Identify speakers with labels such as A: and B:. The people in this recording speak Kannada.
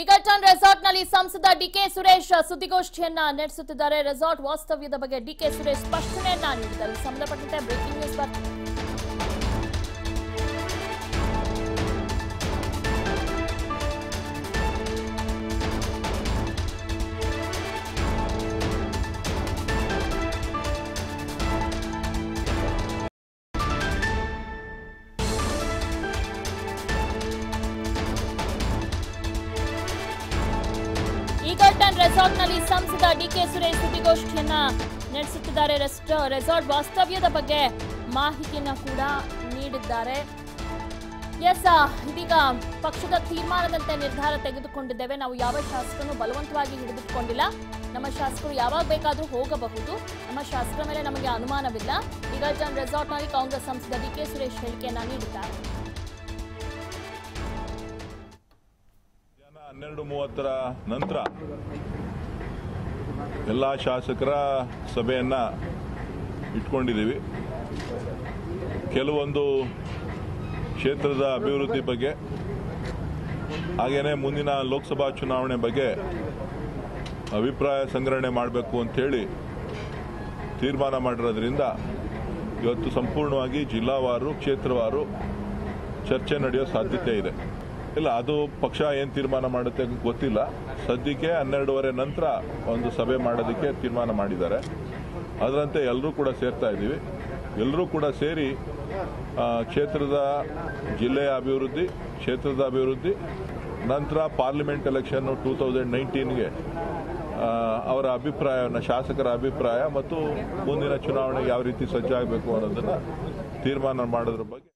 A: ಈಗಲ್ಟನ್ ರೆಸಾರ್ಟ್ನಲ್ಲಿ ಸಂಸದ ಡಿಕೆ ಸುರೇಶ್ ಸುದ್ದಿಗೋಷ್ಠಿಯನ್ನ ನಡೆಸುತ್ತಿದ್ದಾರೆ. ರೆಸಾರ್ಟ್ ವಾಸ್ತವ್ಯದ ಬಗ್ಗೆ ಡಿಕೆ ಸುರೇಶ್ ಸ್ಪಷ್ಟನೆಯನ್ನ ನೀಡಿದ್ದಾರೆ ಸಂಬಂಧಪಟ್ಟಂತೆ ಬ್ರೇಕಿಂಗ್ ನ್ಯೂಸ್ ಈಗಲ್ಟನ್ ರೆಸಾರ್ಟ್ನಲ್ಲಿ ಸಂಸದ ಡಿಕೆ ಸುರೇಶ್ ಸುದ್ದಿಗೋಷ್ಠಿಯನ್ನ ನಡೆಸುತ್ತಿದ್ದಾರೆ. ರೆಸಾರ್ಟ್ ವಾಸ್ತವ್ಯದ ಬಗ್ಗೆ ಮಾಹಿತಿಯನ್ನ ಕೂಡ ನೀಡಿದ್ದಾರೆ. ಎಸ್ ಇದೀಗ ಪಕ್ಷದ ತೀರ್ಮಾನದಂತೆ ನಿರ್ಧಾರ ತೆಗೆದುಕೊಂಡಿದ್ದೇವೆ. ನಾವು ಯಾವ ಶಾಸಕನೂ ಬಲವಂತವಾಗಿ ಹಿಡಿದುಕೊಂಡಿಲ್ಲ ನಮ್ಮ ಶಾಸಕರು ಯಾವಾಗ ಬೇಕಾದರೂ ಹೋಗಬಹುದು. ನಮ್ಮ ಶಾಸಕರ ಮೇಲೆ ನಮಗೆ ಅನುಮಾನವಿಲ್ಲ. ಈಗಲ್ಟನ್ ರೆಸಾರ್ಟ್ನಲ್ಲಿ ಕಾಂಗ್ರೆಸ್ ಸಂಸದ ಡಿಕೆ ಸುರೇಶ್ ಹೇಳಿಕೆಯನ್ನ ನೀಡಿದ್ದಾರೆ.
B: ಹನ್ನೆರಡು ಮೂವತ್ತರ ನಂತರ ಎಲ್ಲ ಶಾಸಕರ ಸಭೆಯನ್ನ ಇಟ್ಕೊಂಡಿದ್ದೀವಿ. ಕೆಲವೊಂದು ಕ್ಷೇತ್ರದ ಅಭಿವೃದ್ಧಿ ಬಗ್ಗೆ, ಹಾಗೇನೆ ಮುಂದಿನ ಲೋಕಸಭಾ ಚುನಾವಣೆ ಬಗ್ಗೆ ಅಭಿಪ್ರಾಯ ಸಂಗ್ರಹಣೆ ಮಾಡಬೇಕು ಅಂಥೇಳಿ ತೀರ್ಮಾನ ಮಾಡಿರೋದ್ರಿಂದ ಇವತ್ತು ಸಂಪೂರ್ಣವಾಗಿ ಜಿಲ್ಲಾವಾರು, ಕ್ಷೇತ್ರವಾರು ಚರ್ಚೆ ನಡೆಯೋ ಸಾಧ್ಯತೆ ಇದೆ. ಇಲ್ಲ, ಅದು ಪಕ್ಷ ಏನು ತೀರ್ಮಾನ ಮಾಡುತ್ತೆ ಗೊತ್ತಿಲ್ಲ. ಸದ್ಯಕ್ಕೆ ಹನ್ನೆರಡುವರೆ ನಂತರ ಒಂದು ಸಭೆ ಮಾಡೋದಕ್ಕೆ ತೀರ್ಮಾನ ಮಾಡಿದ್ದಾರೆ. ಅದರಂತೆ ಎಲ್ಲರೂ ಕೂಡ ಸೇರ್ತಾ ಇದ್ದೀವಿ. ಎಲ್ಲರೂ ಕೂಡ ಸೇರಿ ಕ್ಷೇತ್ರದ ಜಿಲ್ಲೆಯ ಅಭಿವೃದ್ಧಿ, ಕ್ಷೇತ್ರದ ಅಭಿವೃದ್ಧಿ, ನಂತರ ಪಾರ್ಲಿಮೆಂಟ್ ಎಲೆಕ್ಷನ್ನು ಟೂ ತೌಸಂಡ್ ನೈನ್ಟೀನ್ಗೆ ಅವರ ಅಭಿಪ್ರಾಯವನ್ನು, ಶಾಸಕರ ಅಭಿಪ್ರಾಯ ಮತ್ತು ಮುಂದಿನ ಚುನಾವಣೆಗೆ ಯಾವ ರೀತಿ ಸಜ್ಜಾಗಬೇಕು ಅನ್ನೋದನ್ನು ತೀರ್ಮಾನ ಮಾಡೋದ್ರ ಬಗ್ಗೆ